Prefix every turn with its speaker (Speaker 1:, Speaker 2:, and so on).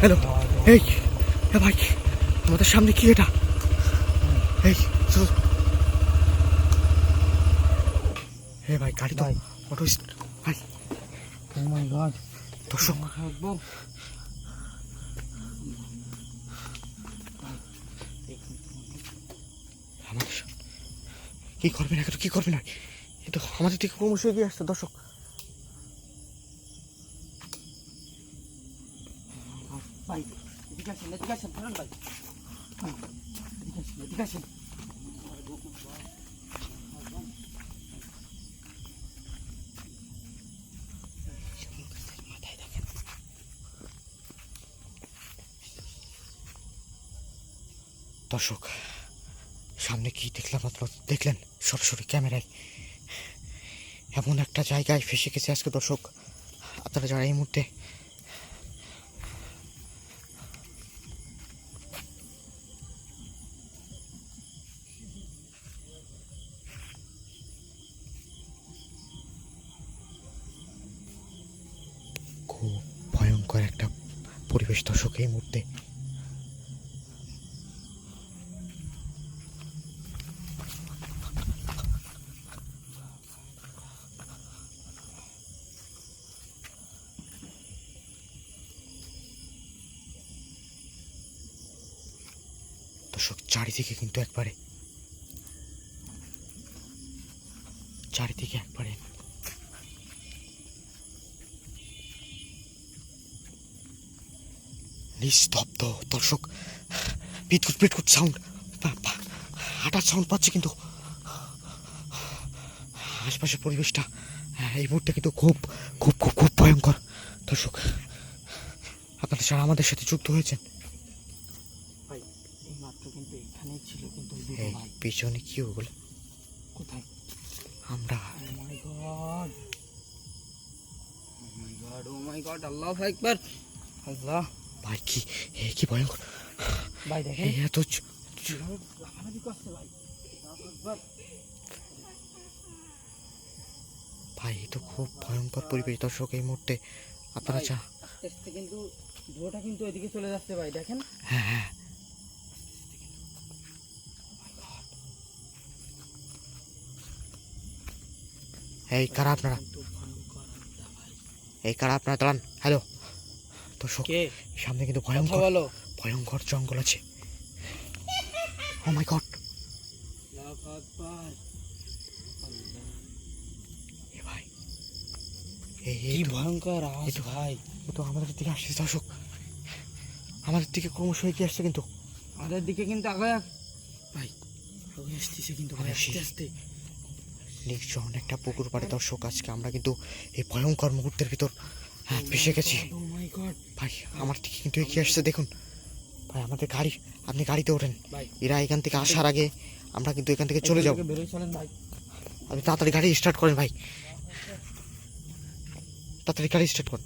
Speaker 1: Hello এই এ ভাই আমাদের সামনে কি এটা? এই হে ভাই গাড়ি তো। অটো ভাই।
Speaker 2: গড
Speaker 1: দর্শক। কি করবে না কি করবে না এ তো আমাদের থেকে ক্রমশ এগিয়ে আসছে দর্শক। দর্শক, সামনে কি দেখলাম আপনারা দেখলেন? সরাসরি ক্যামেরায় এমন একটা জায়গায় ফেসে গেছে আজকে দর্শক। আপনারা যারা এই মুহূর্তে ভয়ঙ্কর একটা পরিবেশ দর্শক এই মুহূর্তে। দর্শক চারিদিকে কিন্তু একবারে চারিদিকে একবারে নিস্তব্ধ। দর্শক বিদ্যুৎ বিদ্যুৎ সাউন্ড হাঁটার সাউন্ড পাচ্ছে কিন্তু আশপাশের পরিবেশটা আহ, এই মুহূর্তে কিন্তু খুব খুব খুব খুব ভয়ঙ্কর। দর্শক আপনারা যারা আমাদের সাথে যুক্ত হয়েছেন
Speaker 2: ভাই এই মাত্র কিন্তু এখানেই ছিল কিন্তু ওই দুটো
Speaker 1: এই
Speaker 2: ভাই।
Speaker 1: পিছনে কি ওগুলো
Speaker 2: কোথায়?
Speaker 1: আমরা
Speaker 2: ও my god my god oh my god Allah একবার আল্লাহ!
Speaker 1: ভাই কি এ কি ভয়ঙ্কর?
Speaker 2: ভাই দেখেন।
Speaker 1: এত চ-
Speaker 2: ভাই
Speaker 1: ভাই এ তো খুব ভয়ঙ্কর পরিবেশ দর্শক এই মুহূর্তে। আপনারা
Speaker 2: আস্তে কিন্তু ধোঁয়াটা কিন্তু এদিকে চলে যাচ্ছে ভাই দেখেন।
Speaker 1: হ্যাঁ হ্যাঁ। এই কারা আপনারা? এই কারা আপনারা? দাঁড়ান। হ্যালো দর্শক সামনে কিন্তু ভয়ঙ্কর ভয়ঙ্কর জঙ্গল আছে। ও মাই গড ভাই এই
Speaker 2: ভয়ঙ্কর আওয়াজ ভাই।
Speaker 1: ও তো আমাদের দিকে আসছে দর্শক। আমাদের দিকে ক্রমশ এগিয়ে আসছে কিন্তু।
Speaker 2: আমাদের দিকে কিন্তু আগে ভাই আগে আসতেছে কিন্তু ভাই আস্তে আস্তে।
Speaker 1: নির্জন একটা পুকুর পাড়ে দর্শক আজকে আমরা কিন্তু এই ভয়ঙ্কর মুহূর্তের ভিতর হ্যাঁ ফেসে গেছি। ভাই আমার দিকে কিন্তু এগিয়ে আসছে দেখুন। ভাই আমাদের গাড়ি আপনি গাড়িতে ওঠেন। এরা এখান থেকে আসার আগে আমরা কিন্তু এখান থেকে চলে যাব। আপনি তাড়াতাড়ি গাড়ি স্টার্ট করেন ভাই। তাড়াতাড়ি গাড়ি স্টার্ট করেন।